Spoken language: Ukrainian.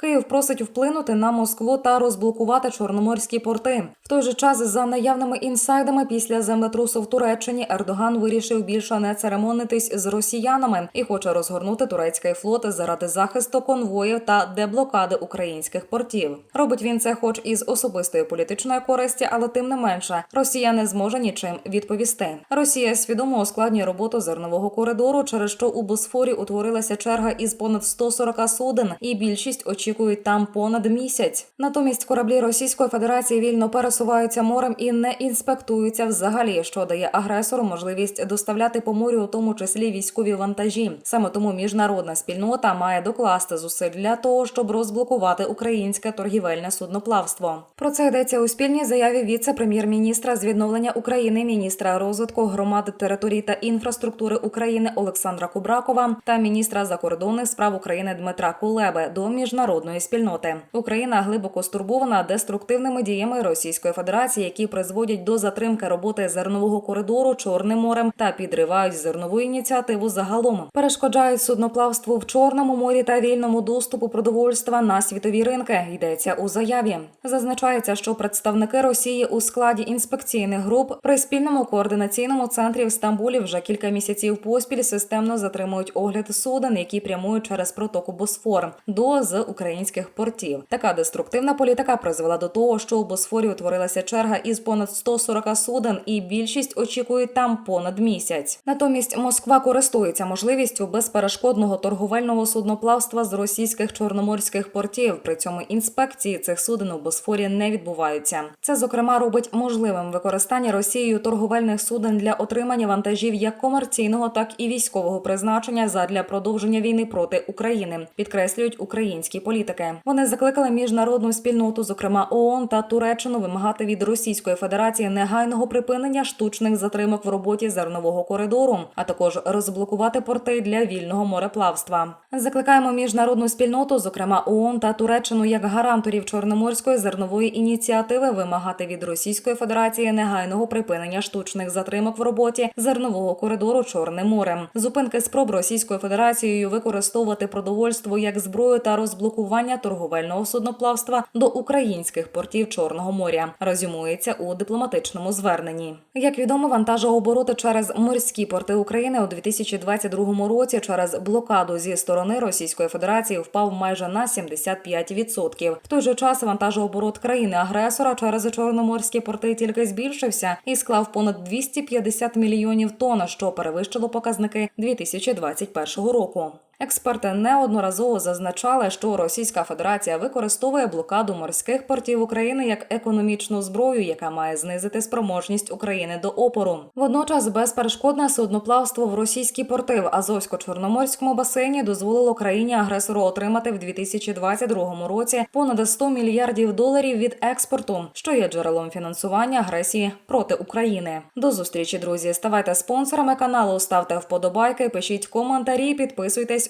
Київ просить вплинути на Москву та розблокувати чорноморські порти. В той же час, за наявними інсайдами, після землетрусу в Туреччині Ердоган вирішив більше не церемонитись з росіянами і хоче розгорнути турецький флот заради захисту конвоїв та деблокади українських портів. Робить він це, хоч із особистої політичної користі, але тим не менше, Росія не зможе нічим відповісти. Росія свідомо ускладнює роботу зернового коридору, через що у Босфорі утворилася черга із понад 140 суден, і більшість очікують там понад місяць. Натомість кораблі Російської Федерації вільно пересуваються морем і не інспектуються взагалі, що дає агресору можливість доставляти по морю, у тому числі військові вантажі. Саме тому міжнародна спільнота має докласти зусиль для того, щоб розблокувати українське торгівельне судноплавство. Про це йдеться у спільній заяві віце-прем'єр-міністра з відновлення України, міністра розвитку громад, територій та інфраструктури України Олександра Кубракова та міністра закордонних справ України Дмитра Кулеби до міжнародної спільноти. Україна глибоко стурбована деструктивними діями Російської Федерації, які призводять до затримки роботи зернового коридору Чорним морем та підривають зернову ініціативу загалом. Перешкоджають судноплавству в Чорному морі та вільному доступу продовольства на світові ринки. Йдеться у заяві. Зазначається, що представники Росії у складі інспекційних груп при спільному координаційному центрі в Стамбулі вже кілька місяців поспіль системно затримують огляд суден, які прямують через протоку Босфор до з українських портів. Така деструктивна політика призвела до того, що у Босфорі утворилася черга із понад 140 суден, і більшість очікують там понад місяць. Натомість Москва користується можливістю безперешкодного торговельного судноплавства з російських чорноморських портів. При цьому інспекції цих суден у Босфорі не відбуваються. Це зокрема робить можливим використання Росією торговельних суден для отримання вантажів як комерційного, так і військового призначення задля продовження війни проти України. Підкреслюють українські політики. Вони закликали міжнародну спільноту, зокрема ООН та Туреччину, вимагати від Російської Федерації негайного припинення штучних затримок в роботі зернового коридору, а також розблокувати порти для вільного мореплавства. Закликаємо міжнародну спільноту, зокрема ООН та Туреччину, як гаранторів чорноморської зернової ініціативи, вимагати від Російської Федерації негайного припинення штучних затримок в роботі зернового коридору Чорним морем, зупинки спроб Російською Федерацією використовувати продовольство як зброю та розблокування торговельного судноплавства до українських портів Чорного моря. Резюмується у дипломатичному зверненні. Як відомо, вантажообороти через морські порти України у 2022 році через блокаду зі сторони Російської Федерації впав майже на 75%. В той же час вантажооборот країни-агресора через чорноморські порти тільки збільшився і склав понад 250 мільйонів тонн, що перевищило показники 2021 року. Експерти неодноразово зазначали, що Російська Федерація використовує блокаду морських портів України як економічну зброю, яка має знизити спроможність України до опору. Водночас безперешкодне судноплавство в російські порти в Азовсько-Чорноморському басейні дозволило країні агресору отримати в 2022 році понад 100 мільярдів доларів від експорту, що є джерелом фінансування агресії проти України. До зустрічі, друзі. Ставайте спонсорами каналу, ставте вподобайки, пишіть коментарі, підписуйтесь